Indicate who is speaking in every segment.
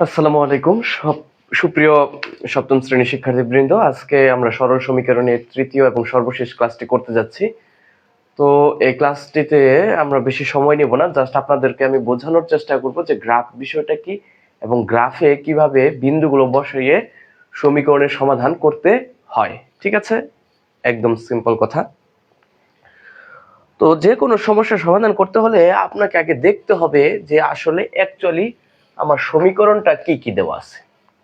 Speaker 1: আসসালামু আলাইকুম। সব সুপ্রিয় সপ্তম শ্রেণির শিক্ষার্থীবৃন্দ, আজকে আমরা সরল সমীকরণের তৃতীয় এবং সর্বশেষ ক্লাসটি করতে যাচ্ছি। তো এই ক্লাসটিতে আমরা বেশি সময় নেব না, জাস্ট আপনাদেরকে আমি বোঝানোর চেষ্টা করব যে গ্রাফ বিষয়টা কি এবং গ্রাফে কীভাবে বিন্দুগুলো বসিয়ে সমীকরণের সমাধান করতে হয়, ঠিক আছে? একদম সিম্পল কথা। তো যে কোনো সমস্যার সমাধান করতে হলে আপনাকে আগে দেখতে হবে যে আসলে অ্যাকচুয়ালি আমার সমীকরণটা কি কি দেওয়া আছে?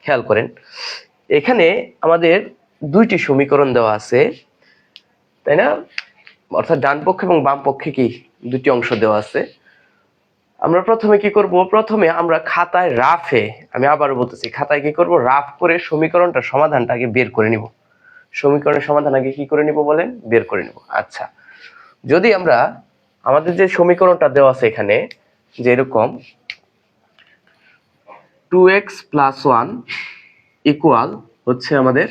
Speaker 1: খেয়াল করেন। এখানে আমাদের দুইটি সমীকরণ দেওয়া আছে, তাই না? অর্থাৎ ডান পক্ষে এবং বাম পক্ষে কি দুটি অংশ দেওয়া আছে? আমরা প্রথমে কি করব? প্রথমে আমরা খাতায় রাফে, আমি আবারও বলতেছি, খাতায় কি করব? রাফ করে সমীকরণটা সমাধানটা আগে বের করে নিব। সমীকরণের সমাধান আগে কি করে নিব বলেন? বের করে নিব। আচ্ছা যদি আমরা আমাদের যে সমীকরণটা দেওয়া আছে এখানে, যে এরকম two x plus one equal হচ্ছে আমাদের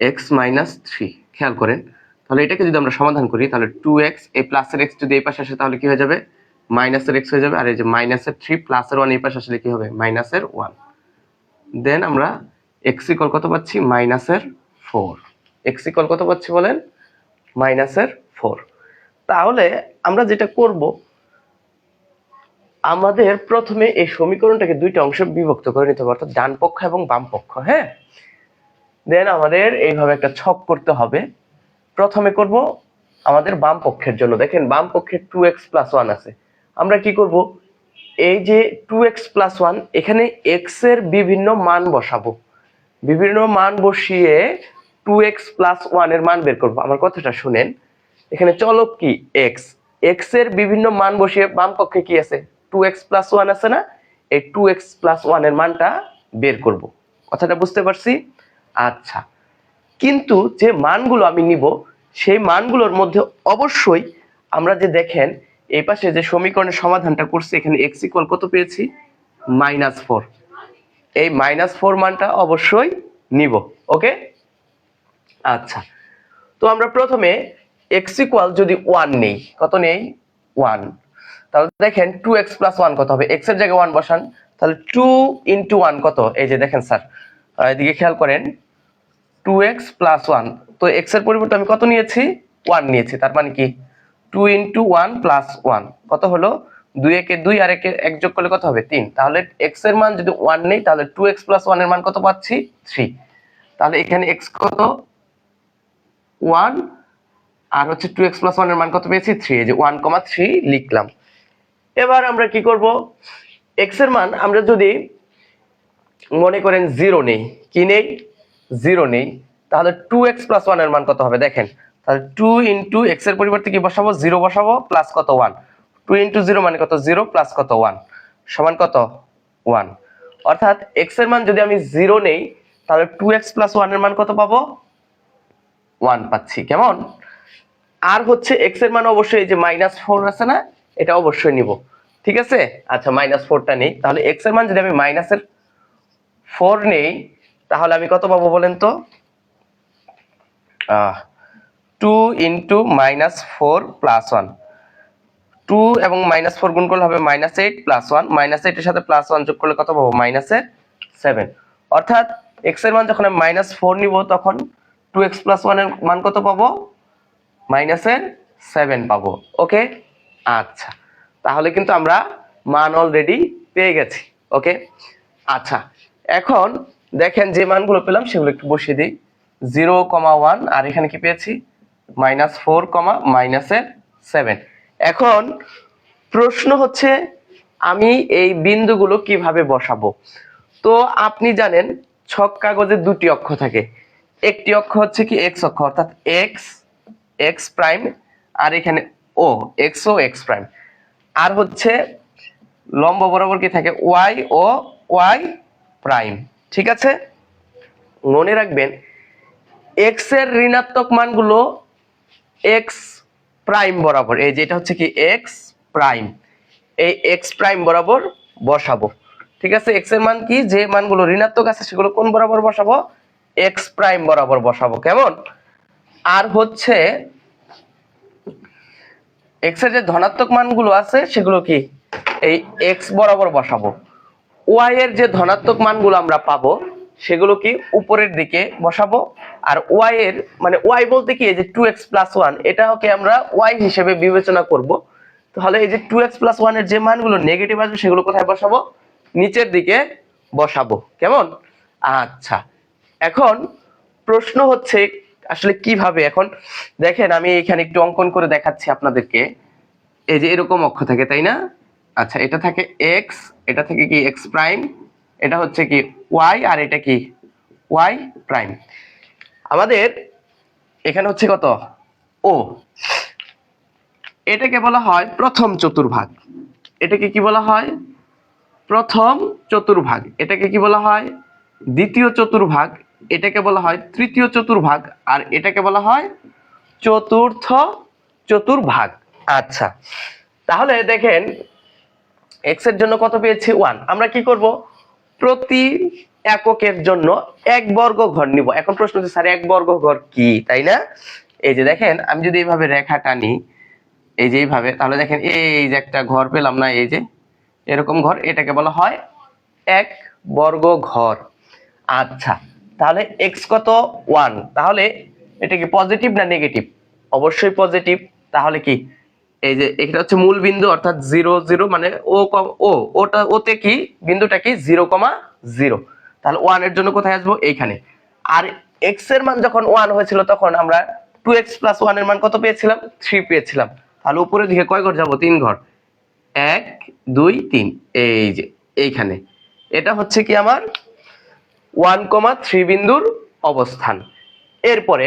Speaker 1: এক্স মাইনাস থ্রি খেয়াল করেন। তাহলে এটাকে যদি আমরা সমাধান করি, তাহলে টু এক্স এই প্লাসের এক্স যদি এই পাশে আসে, তাহলে কি হয়ে যাবে? মাইনাসের এক্স হয়ে যাবে। আর এই যে মাইনাসের থ্রি প্লাসের ওয়ান এই পাশে আসলে কি হবে? মাইনাসের ওয়ান দেন আমরা এক্স ইকল কত পাচ্ছি? মাইনাসের ফোর এক্স ইকল কত পাচ্ছি বলেন? মাইনাসের ফোর তাহলে আমরা যেটা করব আমাদের প্রথমে এই সমীকরণটাকে দুইটা অংশে বিভক্ত করে নিতে হবে, অর্থাৎ ডান পক্ষ এবং বাম পক্ষ হ্যাঁ? দেন আমাদের এইভাবে একটা ছক করতে হবে। প্রথমে করব আমাদের বাম পক্ষের জন্য। দেখেন, বাম পক্ষে টু এক্স প্লাস ওয়ান আছে। আমরা কি করব? এই যে টু এক্স প্লাস ওয়ান এখানে এক্সের বিভিন্ন মান বসাবো। বিভিন্ন মান বসিয়ে টু এক্স প্লাস ওয়ানের মান বের করব। আমার কথাটা শুনেন। এখানে চলক কি? এক্স এক্সের বিভিন্ন মান বসিয়ে বাম পক্ষে কি আছে? টু এক্স প্লাস ওয়ান আছে না, এই টু এক্স প্লাস ওয়ানের মানটা বের করব। কথাটা বুঝতে পারছি? আচ্ছা। কিন্তু যে মানগুলো আমি নিব, সেই মানগুলোর মধ্যে অবশ্যই আমরা যে দেখেন, এই পাশে যে সমীকরণের সমাধানটা করছি, এখানে এক্স ইকুয়াল কত পেয়েছি? মাইনাস ফোর এই মাইনাস ফোর মানটা অবশ্যই নিব ওকে আচ্ছা। তো আমরা প্রথমে এক্স ইকুয়াল যদি ওয়ান নেই, কত নেই? ওয়ান তাহলে দেখেন টু এক্স প্লাস ওয়ান কত হবে? এক্সের জায়গায় ওয়ান বসান, তাহলে টু ইন্টু ওয়ান কত? এই যে দেখেন স্যার এদিকে খেয়াল করেন টু এক্স প্লাস ওয়ান তো এক্সের পরিবর্তে আমি কত নিয়েছি? ওয়ান নিয়েছি, তার মানে কি? Two into one plus one কত হলো? দুই একে দুই আর একে এক যোগ করলে কত হবে? তিন। তাহলে এক্সের মান যদি ওয়ান নেই, তাহলে টু এক্স প্লাস ওয়ানের মান কত পাচ্ছি? থ্রি তাহলে এখানে এক্স কত? ওয়ান আর হচ্ছে টু এক্স প্লাস ওয়ানের মান কত পেয়েছি? থ্রি এই যে ওয়ান কমা থ্রি লিখলাম। এবার আমরা কি করব? এক্সের মান আমরা যদি মনে করেন জিরো নেই, কি নেই? জিরো নেই, তাহলে টু এক্স প্লাস ওয়ানের মান কত হবে? দেখেন, তাহলে টু ইন্টু এক্সের পরিবর্তে কি বসাবো? জিরো বসাবো প্লাস কত ওয়ান টু ইন্টু জিরো মানে কত? জিরো প্লাস কত ওয়ান সমান কত? ওয়ান অর্থাৎ এক্সের মান যদি আমি জিরো নেই, তাহলে টু এক্স প্লাস ওয়ানের মান কত পাবো? ওয়ান পাচ্ছি, কেমন? আর হচ্ছে এক্সের মান অবশ্যই যে মাইনাস ফোর আছে না এটা অবশ্যই নিব। ঠিক আছে? আচ্ছা মাইনাস ফোরটা নেই। তাহলে এক্সের মান যদি আমি মাইনাসের ফোর নেই, তাহলে আমি কত পাবো বলেন তো? Two into minus four plus one two এবং মাইনাস ফোর গুণ করলে হবে minus eight plus one minus এইটের সাথে প্লাস ওয়ান যোগ করলে কত পাবো? মাইনাসের সেভেন অর্থাৎ এক্সের মান যখন আমি মাইনাস ফোর নিব, তখন টু এক্স প্লাস ওয়ানের মান কত পাবো? মাইনাসের সেভেন পাবো। ওকে আচ্ছা তাহলে কিন্তু আমরা মান অলরেডি পেয়ে গেছি ওকে আচ্ছা এখন দেখেন যে মানগুলো পেলাম সেগুলো একটু বসিয়ে দিই। জিরো কমা ওয়ান আর এখানে কি পেয়েছি? মাইনাস ফোর কমা মাইনাসের সেভেন এখন প্রশ্ন হচ্ছে, আমি এই বিন্দুগুলো কীভাবে বসাবো? তো আপনি জানেন, ছক কাগজে দুটি অক্ষ থাকে। একটি অক্ষ হচ্ছে কি এক্স অক্ষ, অর্থাৎ এক্স এক্স প্রাইম আর এখানে ও এক্স ও এক্স প্রাইম আর হচ্ছে লম্ব বরাবর কি থাকে? ওয়াই ও ওয়াই প্রাইম ঠিক আছে? মনে রাখবেন এক্সের ঋণাত্মক মানগুলো এক্স প্রাইম বরাবর, এই যেটা হচ্ছে কি এক্স প্রাইম এই এক্স প্রাইম বরাবর বসাবো। ঠিক আছে? এক্সের মান কি? যে মানগুলো ঋণাত্মক আছে, সেগুলো কোন বরাবর বসাবো? এক্স প্রাইম বরাবর বসাবো। কেমন? আর হচ্ছে এক্সের যে ধনাত্মক মানগুলো আছে, সেগুলো কি? এই এক্স বরাবর বসাবো। ওয়াই এর যে ধনাত্মক মানগুলো আমরা পাবো, সেগুলো কি উপরের দিকে বসাবো? আর ওয়াই এর মানে ওয়াই বলতে কি, এই যে টু এক্স প্লাস ওয়ান এটাকে আমরা ওয়াই হিসেবে বিবেচনা করব। তাহলে এই যে টু এক্স প্লাস ওয়ানের যে মানগুলো নেগেটিভ আসবে, সেগুলো কোথায় বসাবো? নিচের দিকে বসাবো। কেমন? আচ্ছা। এখন প্রশ্ন হচ্ছে আসলে কীভাবে? এখন দেখেন, আমি এখানে একটু অঙ্কন করে দেখাচ্ছি আপনাদেরকে। এই যে এরকম অক্ষ থাকে, তাই না? আচ্ছা এটা থাকে এক্স এটা থেকে কি এক্স প্রাইম এটা হচ্ছে কি ওয়াই আর এটা কি ওয়াই প্রাইম আমাদের এখানে হচ্ছে কত? ও। এটাকে বলা হয় প্রথম চতুর্ভাগ। এটাকে কি বলা হয়? প্রথম চতুর্ভাগ। এটাকে কি বলা হয়? দ্বিতীয় চতুর্ভাগ। এটাকে বলা হয় তৃতীয় চতুর্ভাগ, আর এটাকে বলা হয় চতুর্থ চতুর্ভাগ। আচ্ছা তাহলে দেখেন এক্সের জন্য কত পেয়েছি? ওয়ান আমরা কি করব? প্রতি এককের জন্য এক বর্গ ঘর নিব। এখন প্রশ্ন হচ্ছে, স্যার, এক বর্গ ঘর কি? তাই না? এই যে দেখেন, আমি যদি এইভাবে রেখা টানি, এই যে এইভাবে, তাহলে দেখেন, এই যে একটা ঘর পেলাম না, এই যে এরকম ঘর, এটাকে বলা হয় এক বর্গ ঘর। আচ্ছা তাহলে এক্স কত? ওয়ান তাহলে এটা কি পজিটিভ না নেগেটিভ অবশ্যই পজিটিভ তাহলে কি? এই যে এটা হচ্ছে মূল বিন্দু অর্থাৎ জিরো জিরো মানে ও ও ওটা, ওতে কি? বিন্দুটা কি? জিরো কমা জিরো তাহলে ওয়ানের জন্য কোথায় আসব? এইখানে। আর এক্সের মান যখন ওয়ান হয়েছিল তখন আমরা টু এক্স প্লাস ওয়ানের মান কত পেয়েছিলাম? থ্রি পেয়েছিলাম। তাহলে উপরের দিকে কয় ঘর যাব? তিন ঘর। এক, দুই, তিন। এই যে, এইখানে। এটা হচ্ছে কি আমার ওয়ান কমা থ্রি বিন্দুর অবস্থান। এরপরে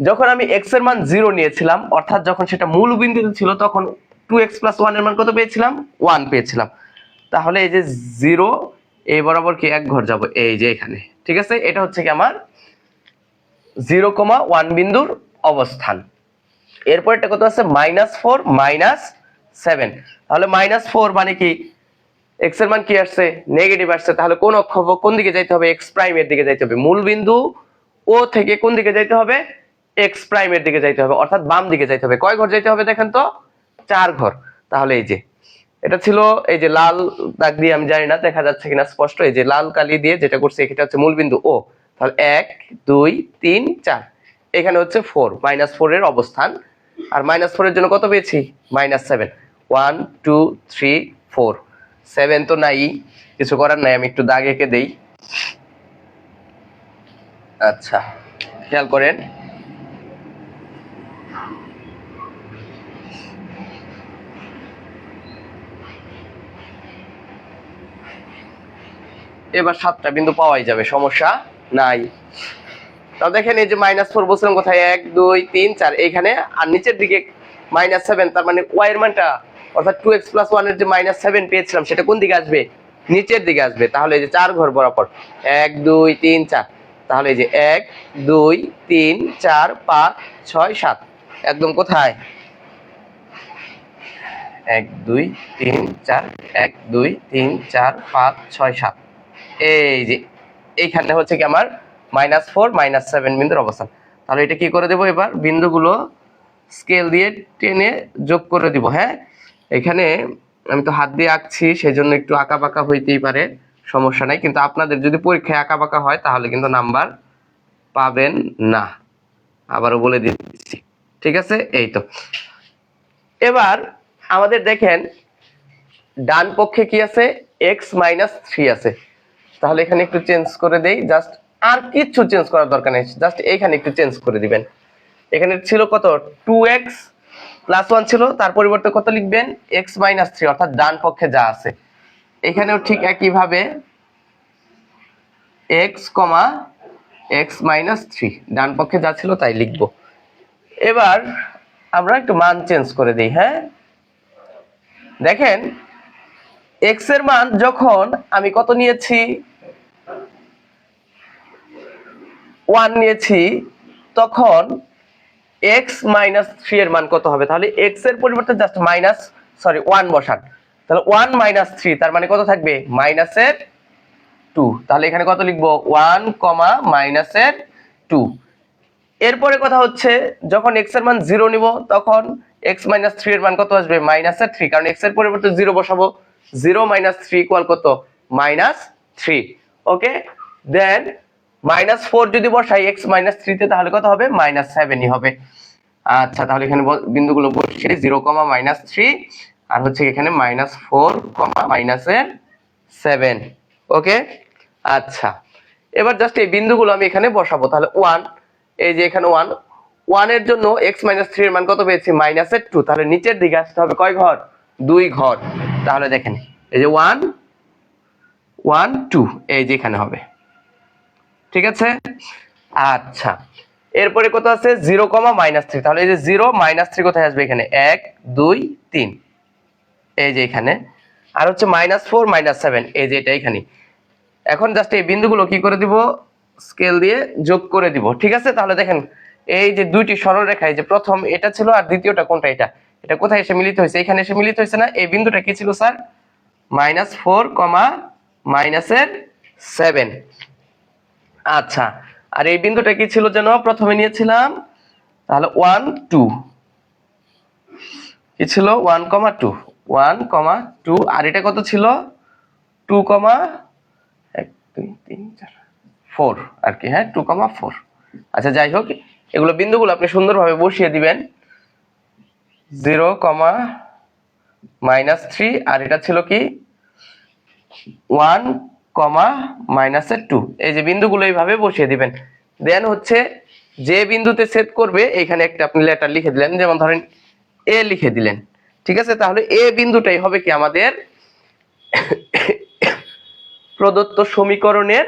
Speaker 1: যখন আমি এক্সের মান জিরো নিয়েছিলাম, অর্থাৎ যখন সেটা মূল বিন্দুতে ছিল, তখন টু এক্স প্লাস ওয়ানের মান কত পেয়েছিলাম? ওয়ান পেয়েছিলাম। তাহলে এই যে জিরো এই বরাবর কি এক ঘর যাব? এই যে এখানে। ঠিক আছে? এটা হচ্ছে কি আমার জিরো কমা ওয়ান বিন্দুর অবস্থান। এরপর একটা কত আছে? মাইনাস ফোর মাইনাস সেভেন তাহলে মাইনাস ফোর মানে কি? এক্সের মান কি আসছে? নেগেটিভ আসছে। তাহলে কোন অক্ষ কোন দিকে যাইতে হবে? এক্স প্রাইমের দিকে যাইতে হবে। মূল বিন্দু ও থেকে কোন দিকে যাইতে হবে? এক্স প্রাইমের দিকে যাইতে হবে। অর্থাৎ বাম দিকে যাইতে হবে। কয় ঘর যাইতে হবে দেখেন তো? চার ঘর। তাহলে এই যে, এটা ছিল এই যে লাল দাগ দিয়ে আমি জানি না, দেখা যাচ্ছে কিনা স্পষ্ট। এই যে লাল কালি দিয়ে যেটা করছে, এটা হচ্ছে মূল বিন্দু ও তাহলে এক, দুই, তিন, চার। এখানে হচ্ছে ফোর মাইনাস ফোর এর অবস্থান। আর মাইনাস ফোর এর জন্য কত পেয়েছি? Minus seven one two three four seven তো নাই, কিছু করার নাই, আমি একটু দাগ এঁকে দেই। আচ্ছা খেয়াল করেন। এবার সাতটা বিন্দু পাওয়াই যাবে, সমস্যা নাই। তাও দেখেন এই যে মাইনাস ফোর বলছিলাম কোথায়? এক, দুই, তিন, চার, এইখানে, আর নিচের দিকে মাইনাস সেভেন তার মানে ওয়াই এর মানটা অর্থাৎ টু এক্স প্লাস ওয়ানের যে মাইনাস সেভেন পেয়েছিলাম, সেটা কোন দিকে আসবে? নিচের দিকে আসবে। তাহলে এই যে চার ঘর বরাবর, এক, দুই, তিন, চার। তাহলে এই যে এক, দুই, তিন, চার, পাঁচ, ছয়, সাত। একদম কোথায়? এক, দুই, তিন, চার, এক, দুই, তিন, চার, পাঁচ, ছয়, সাত। এই যে এইখানে হচ্ছে কি আমার মাইনাস ফোর মাইনাস সেভেন বিন্দুর অবস্থান। তাহলে এটা কি করে দেবো এবার? বিন্দুগুলো স্কেল দিয়ে টেনে যোগ করে দিব হ্যাঁ? এখানে আমি তো হাত দিয়ে আঁকছি সেই জন্য একটু আঁকা বাঁকা হইতেই পারে, সমস্যা নাই। কিন্তু আপনাদের যদি পরীক্ষায় আঁকা বাঁকা হয়, তাহলে কিন্তু নাম্বার পাবেন না। আবারও বলে দিচ্ছি। ঠিক আছে? এই তো। এবার আমাদের দেখেন, ডান পক্ষে কি আছে? এক্স মাইনাস থ্রি আছে। তাহলে এখানে একটু চেঞ্জ করে দেই। জাস্ট আর কিচ্ছু চেঞ্জ করার দরকার নেই। জাস্ট এইখানে একটু চেঞ্জ করে দিবেন। এখানে ছিল কত? টু এক্স প্লাস ওয়ান ছিল, তার পরিবর্তে কত লিখবেন? এক্স মাইনাস থ্রি অর্থাৎ ডান পক্ষে যা আছে। এখানেও ঠিক একইভাবে x comma x minus three ডান পক্ষে যা ছিল তাই লিখব। এবার আমরা একটু মান চেঞ্জ করে দিই হ্যাঁ? দেখেন এক্সের মান যখন আমি কত নিয়েছি? ওয়ান নিয়েছি, তখন এক্স মাইনাস থ্রি এর মান কত হবে? তাহলে এক্সের পরিবর্তে জাস্ট মাইনাস সরি ওয়ান বসান। তাহলে ওয়ান মাইনাস থ্রি তার মানে কত থাকবে? মাইনাসের টু তাহলে এখানে কত লিখব? ওয়ান কমা মাইনাসের টু এরপরে কথা হচ্ছে, যখন এক্সের মান জিরো নিব, তখন এক্স মাইনাস থ্রি এর মান কত আসবে? মাইনাসের থ্রি কারণ এক্সের পরিবর্তে জিরো বসাবো। জিরো মাইনাস থ্রি ইকুয়াল কত? Minus three okay then minus four যদি বসাই, এক্স মাইনাস থ্রিতে, তাহলে কত হবে? মাইনাস সেভেনই হবে। আচ্ছা তাহলে এখানে বিন্দুগুলো বসে জিরো কমা মাইনাস থ্রি, আর হচ্ছে এখানে মাইনাস ফোর কমা মাইনাসের সেভেন। ওকে? আচ্ছা এবার জাস্ট এই বিন্দুগুলো আমি এখানে বসাবো। তাহলে ওয়ান, এই যে এখানে ওয়ান, ওয়ানের জন্য এক্স মাইনাস থ্রি এর মান কত পেয়েছি? মাইনাসের টু। তাহলে নিচের দিকে আসতে হবে কয় ঘর? দুই ঘর। তাহলে দেখেন, এই যে ওয়ান ওয়ান, টু, এই যে এখানে হবে। ঠিক আছে? আচ্ছা। এরপরে কত আছে? Zero comma minus three. তাহলে এই যে জিরো মাইনাস থ্রি কোথায় আসবে এখানে? এক, দুই, তিন। এই যে এখানে। আর হচ্ছে মাইনাস ফোর, মাইনাস সেভেন। এই যে এটা এখানে। এখন জাস্ট এই বিন্দুগুলো কি করে দিব? স্কেল দিয়ে যোগ করে দিব। ঠিক আছে? তাহলে দেখেন, এই যে দুইটি সরলরেখা, এই যে প্রথম এটা ছিল আর দ্বিতীয়টা কোনটা এটা? এটা কোথায় এসে মিলিত হয়েছে? এখানে এসে মিলিত হয়েছে না? এই বিন্দুটা কি ছিল, স্যার? মাইনাস ফোর কমা মাইনাসের সেভেন। আচ্ছা আর এই বিন্দুটা কি ছিল যেন? প্রথমে নিয়েছিলাম, তাহলে ওয়ান টু কি ছিল? One comma two one comma two আর এটা কত ছিল? টু কমা এক, দুই, তিন, চার ফোর আর কি হ্যাঁ? টু কমা ফোর আচ্ছা যাই হোক, এগুলো বিন্দুগুলো আপনি সুন্দরভাবে বসিয়ে দিবেন। জিরো কমা মাইনাস থ্রি আর এটা ছিল কি? ওয়ান কমা মাইনাসের টু। এই যে বিন্দুগুলো এইভাবে বসিয়ে দিবেন। দেন হচ্ছে যে বিন্দুতে সেট করবে এখানে একটা আপনি লেটার লিখে দিলেন, যেমন ধরেন এ লিখে দিলেন। ঠিক আছে? তাহলে এ বিন্দুটাই হবে কি আমাদের প্রদত্ত সমীকরণের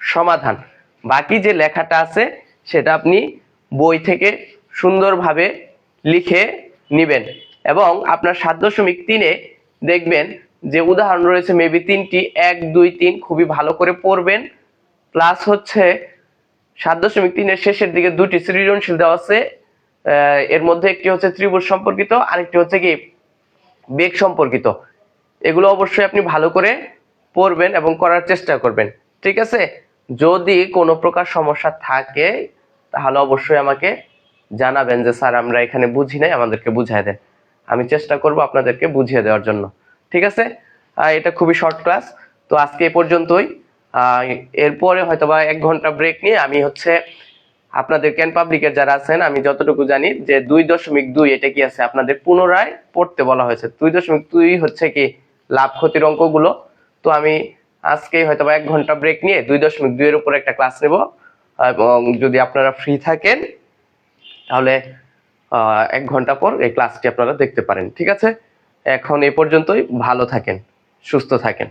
Speaker 1: সমাধান। বাকি যে লেখাটা আছে, সেটা আপনি বই থেকে সুন্দরভাবে লিখে নিবেন। এবং আপনার সাত দশমিক তিনে দেখবেন যে উদাহরণ রয়েছে মেবি তিনটি, এক, দুই, তিন, খুবই ভালো করে পড়বেন। প্লাস হচ্ছে, সাত দশমিক তিনের শেষের দিকে দুটি সৃজনশীল দেওয়া আছে। এর মধ্যে একটি হচ্ছে ত্রিভুজ সম্পর্কিত, আরেকটি হচ্ছে কি, বেগ সম্পর্কিত। এগুলো অবশ্যই আপনি ভালো করে পড়বেন এবং করার চেষ্টা করবেন। ঠিক আছে? যদি কোনো প্রকার সমস্যা থাকে, তাহলে অবশ্যই আমাকে জানাবেন যে, স্যার, আমরা এখানে বুঝি নাই, আমাদেরকে বুঝিয়ে দেন। আমি চেষ্টা করব আপনাদেরকে বুঝিয়ে দেওয়ার জন্য। ঠিক আছে? এটা খুবই শর্ট ক্লাস তো আজকে এ পর্যন্তই। এরপরে হয়তো বা এক ঘণ্টা ব্রেক নিয়ে আমি হচ্ছে আপনাদের ক্যান পাবলিকের যারা আছেন, আমি যতটুকু জানি যে দুই দশমিক দুই এটা কি আছে? আপনাদের পুনরায় পড়তে বলা হয়েছে। দুই দশমিক দুই হচ্ছে কি লাভ ক্ষতির অঙ্কগুলো। তো আমি আজকেই হয়তো বা এক ঘণ্টা ব্রেক নিয়ে দুই দশমিক দুইয়ের উপর একটা ক্লাস নেব। এবং যদি আপনারা ফ্রি থাকেন, তাহলে এক ঘণ্টা পর এই ক্লাসটি আপনারা দেখতে পারেন। ঠিক আছে? এখন এ পর্যন্তই ভালো থাকেন সুস্থ থাকেন।